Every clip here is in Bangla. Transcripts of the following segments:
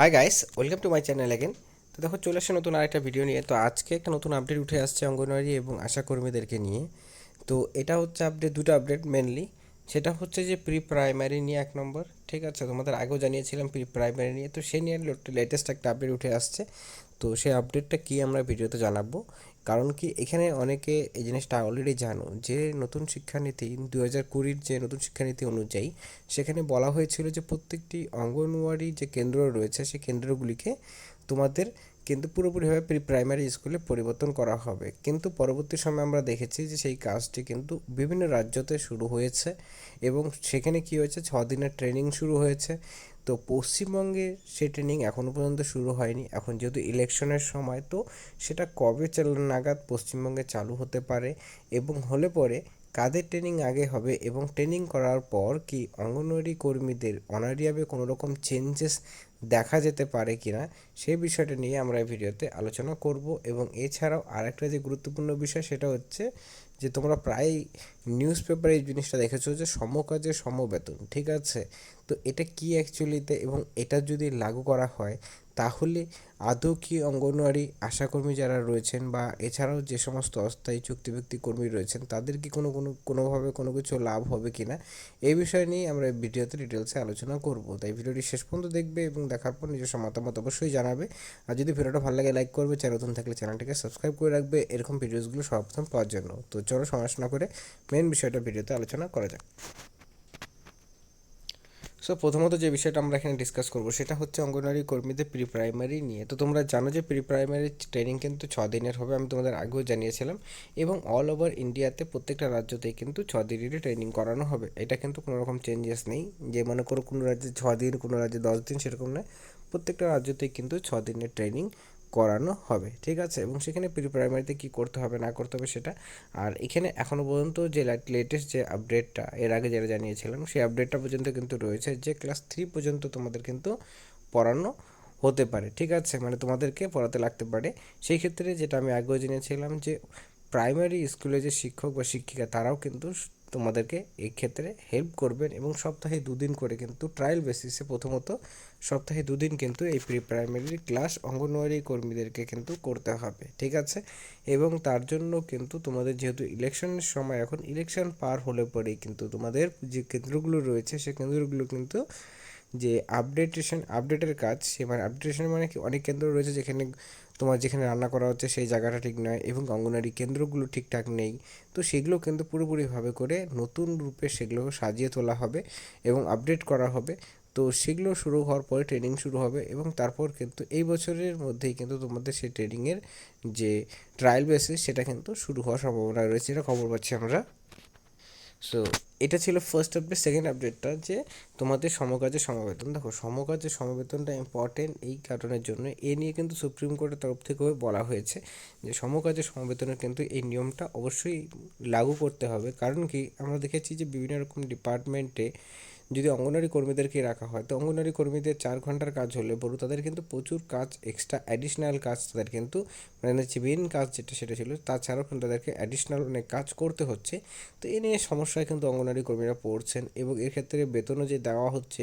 Hi guys welcome to my channel again তো দেখো, চলে আসছে নতুন আরেকটা ভিডিও নিয়ে। তো আজকে একটা নতুন আপডেট উঠে আসছে অঙ্গনওয়াড়ি এবং আশাকর্মীদেরকে নিয়ে। তো এটা হচ্ছে আপডেট দুটো আপডেট মেনলি সেটা হচ্ছে যে প্রি প্রাইমারি নিয়ে এক নম্বর, ঠিক আছে? তোমাদের আগেও জানিয়েছিলাম প্রি প্রাইমারি নিয়ে। তো সে নিয়ে লেটেস্ট একটা আপডেট উঠে আসছে। তো সেই আপডেটটা কী আমরা ভিডিওতে জানাব? কারণ কি এখানে অনেকে এই জিনিসটা অলরেডি জানো, যে নতুন শিক্ষানীতি দু হাজার কুড়ির যে নতুন শিক্ষানীতি অনুযায়ী সেখানে বলা হয়েছিল যে প্রত্যেকটি অঙ্গনওয়াড়ি যে কেন্দ্র রয়েছে, সেই কেন্দ্রগুলিকে তোমাদের কিন্তু পুরোপুরিভাবে প্রি প্রাইমারি স্কুলে পরিবর্তন করা হবে। কিন্তু পরবর্তী সময় আমরা দেখেছি যে সেই কাজটি কিন্তু বিভিন্ন রাজ্যতে শুরু হয়েছে এবং সেখানে কি হয়েছে? ছ দিনের ট্রেনিং শুরু হয়েছে। তো পশ্চিমবঙ্গে সে ট্রেনিং এখনও পর্যন্ত শুরু হয়নি। এখন যেহেতু ইলেকশনের সময়, তো সেটা কবে নাগাদ পশ্চিমবঙ্গে চালু হতে পারে এবং হলে পরে কাদের ট্রেনিং আগে হবে এবং ট্রেনিং করার পর কি অঙ্গনওয়াড়ি কর্মীদের অনারিয়াবে কোনো রকম চেঞ্জেস দেখা যেতে পারে কি না সেই বিষয়টা নিয়ে আমরা এই ভিডিওতে আলোচনা করব এবং এছাড়াও আরেকটা যে গুরুত্বপূর্ণ বিষয় সেটা হচ্ছে যে তোমরা প্রায় নিউজ পেপারে এই জিনিসটা দেখেছ যে সমকাজে সমবেতন, ঠিক আছে? তো এটা কি অ্যাকচুয়ালিতে এবং এটা যদি লাগু করা হয় তাহলে আদৌ কি অঙ্গনওয়াড়ি আশাকর্মী যারা রয়েছেন বা এছাড়াও যে সমস্ত অস্থায়ী চুক্তিভিত্তি কর্মী রয়েছেন, তাদের কি কোনো কোনো, কোনোভাবে কোনো কিছু লাভ হবে কি না এই বিষয় নিয়ে আমরা ভিডিওতে ডিটেলসে আলোচনা করব। তাই ভিডিওটি শেষ পর্যন্ত দেখবে এবং দেখার পর নিজস্ব মতামত অবশ্যই জানাবে। আর যদি ভিডিওটা ভালো লাগে, লাইক করবে, চ্যানেল নতুন থাকলে চ্যানেলটিকে সাবস্ক্রাইব করে রাখবে। এরকম ভিডিওসগুলো সর্বপ্রথম পাওয়ার জন্য। তো চলো সমস্যা না করে মেন বিষয়টা ভিডিওতে আলোচনা করা যাক। সো প্রথমত যে বিষয়টা আমরা এখানে ডিসকাস করব, সেটা হচ্ছে অঙ্গনওয়াড়ি কর্মীদের প্রি প্রাইমারি নিয়ে। তো তোমরা জানো যে প্রি প্রাইমারি ট্রেনিং কিন্তু ছ দিনের হবে, আমি তোমাদের আগেও জানিয়েছিলাম। এবং অল ওভার ইন্ডিয়াতে প্রত্যেকটা রাজ্যতেই কিন্তু ছ দিনেরই ট্রেনিং করানো হবে। এটা কিন্তু কোনো রকম চেঞ্জেস নেই। যে মনে করো কোনো রাজ্যে ছ দিন, কোনো রাজ্যে দশ দিন, সেরকম নয়। প্রত্যেকটা রাজ্যতেই কিন্তু ছ দিনের ট্রেনিং করানো হবে, ঠিক আছে? এবং সেখানে প্রি প্রাইমারিতে কী করতে হবে, না করতে হবে সেটা, আর এখানে এখনও পর্যন্ত যে লেটেস্ট যে আপডেটটা এর আগে যেটা জানিয়েছিলাম, সেই আপডেটটা পর্যন্ত কিন্তু রয়েছে যে ক্লাস থ্রি পর্যন্ত তোমাদের কিন্তু পড়ানো হতে পারে, ঠিক আছে? মানে তোমাদেরকে পড়াতে লাগতে পারে। সেই ক্ষেত্রে যেটা আমি আগেও জেনেছিলাম যে প্রাইমারি স্কুলে যে শিক্ষক বা শিক্ষিকা, তারাও কিন্তু তোমাদেরকে এই ক্ষেত্রে হেল্প করবেন এবং সপ্তাহে দুদিন করে কিন্তু ট্রায়াল বেসিসে প্রথমত সপ্তাহে দুদিন কিন্তু এই প্রি প্রাইমারি ক্লাস অঙ্গনওয়াড়ি কর্মীদেরকে কিন্তু করতে হবে, ঠিক আছে? এবং তার জন্য কিন্তু তোমাদের যেহেতু ইলেকশনের সময় এখন ইলেকশন পার হলে পরেই কিন্তু তোমাদের যে কেন্দ্রগুলো রয়েছে সেই কেন্দ্রগুলো কিন্তু যে আপডেটেশন আপডেটের কাজ সে মানে আপডেটেশন মানে কি অনেক কেন্দ্র রয়েছে যেখানে তোমার যেখানে রান্না করা হচ্ছে সেই জায়গাটা ঠিক নয় এবং অঙ্গনারী কেন্দ্রগুলো ঠিকঠাক নেই। তো সেগুলো কিন্তু পুরোপুরিভাবে করে নতুন রূপে সেগুলো সাজিয়ে তোলা হবে এবং আপডেট করা হবে। তো সেগুলো শুরু হওয়ার পরে ট্রেনিং শুরু হবে এবং তারপর কিন্তু এই বছরের মধ্যেই কিন্তু তোমাদের সেই ট্রেনিংয়ের যে ট্রায়াল বেসিস সেটা কিন্তু শুরু হওয়ার সম্ভাবনা রয়েছে। এটা খবর পাচ্ছি আমরা। সো এটা ছিল ফার্স্ট আপডেট সেকেন্ড আপডেটটা যে তোমাদের সমকাজের সমবেতন। দেখো, সমকাজের সমবেতনটা ইম্পর্টেন্ট এই কারণের জন্য। এ নিয়ে কিন্তু সুপ্রিম কোর্টের তরফ থেকেও বলা হয়েছে যে সমকাজের সমবেতনের কিন্তু এই নিয়মটা অবশ্যই লাগু করতে হবে। কারণ কি, আমরা দেখেছি যে বিভিন্ন রকম ডিপার্টমেন্টে যদি অঙ্গনারী কর্মীদেরকে রাখা হয়, তো অঙ্গনারী কর্মীদের চার ঘণ্টার কাজ হলে বড় তাদের কিন্তু প্রচুর কাজ এক্সট্রা অ্যাডিশনাল কাজ তাদের কিন্তু মানে হচ্ছে মেন কাজ যেটা সেটা ছিল, তাছাড়াও কিন্তু তাদেরকে অ্যাডিশনাল অনেক কাজ করতে হচ্ছে। তো এ নিয়ে সমস্যায় কিন্তু অঙ্গনারী কর্মীরা পড়ছেন এবং এক্ষেত্রে বেতনও যে দেওয়া হচ্ছে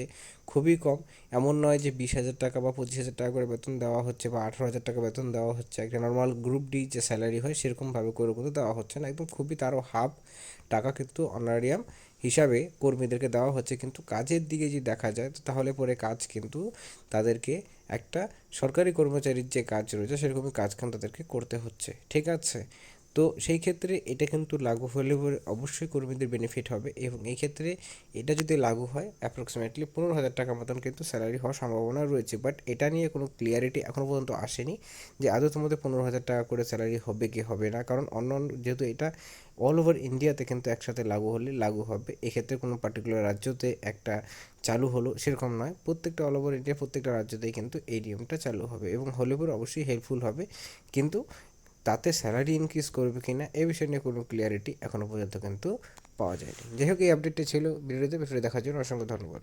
খুবই কম। এমন নয় যে বিশ হাজার টাকা বা পঁচিশ হাজার টাকা করে বেতন দেওয়া হচ্ছে বা আঠারো হাজার টাকা বেতন দেওয়া হচ্ছে। একটা নর্মাল গ্রুপ ডি যে স্যালারি হয় সেরকমভাবে করে কিন্তু দেওয়া হচ্ছে না। একদম খুবই তারও হাফ টাকা কিন্তু অনারিয়াম হিসাবে কর্মীদেরকে দেওয়া হচ্ছে। কিন্তু কাজের দিকে যদি দেখা যায় তাহলে পরে কাজ কিন্তু তাদেরকে একটা সরকারি কর্মচারীর যে কাজ রয়েছে, সেরকমই কাজ কিন্তু তাদেরকে করতে হচ্ছে। ঠিক আছে? তো সেই ক্ষেত্রে এটা কিন্তু লাগু হলে পরে অবশ্যই কর্মীদের বেনিফিট হবে এবং এই ক্ষেত্রে এটা যদি লাগু হয় অ্যাপ্রক্সিমেটলি পনেরো হাজার টাকা মতন কিন্তু স্যালারি হওয়ার সম্ভাবনা রয়েছে। বাট এটা নিয়ে কোনো ক্লিয়ারিটি এখনও পর্যন্ত আসেনি যে আদৌ তোমাদের পনেরো হাজার টাকা করে স্যালারি হবে কি হবে না। কারণ অন্য যেহেতু এটা অল ওভার ইন্ডিয়াতে কিন্তু একসাথে লাগু হলে লাগু হবে। এক্ষেত্রে কোনো পার্টিকুলার রাজ্যতে একটা চালু হলো সেরকম নয়। প্রত্যেকটা অল ওভার ইন্ডিয়া প্রত্যেকটা রাজ্যতেই কিন্তু এই নিয়মটা চালু হবে এবং হলে পরে অবশ্যই হেল্পফুল হবে। কিন্তু তাতে স্যালারি ইনক্রিজ করবে কি না এ বিষয় নিয়ে কোনো ক্লিয়ারিটি এখনও পর্যন্ত কিন্তু পাওয়া যায়নি। যাই হোক, এই আপডেটটি ছিল। ভিডিওতে ভিডিও দেখার জন্য অসংখ্য ধন্যবাদ।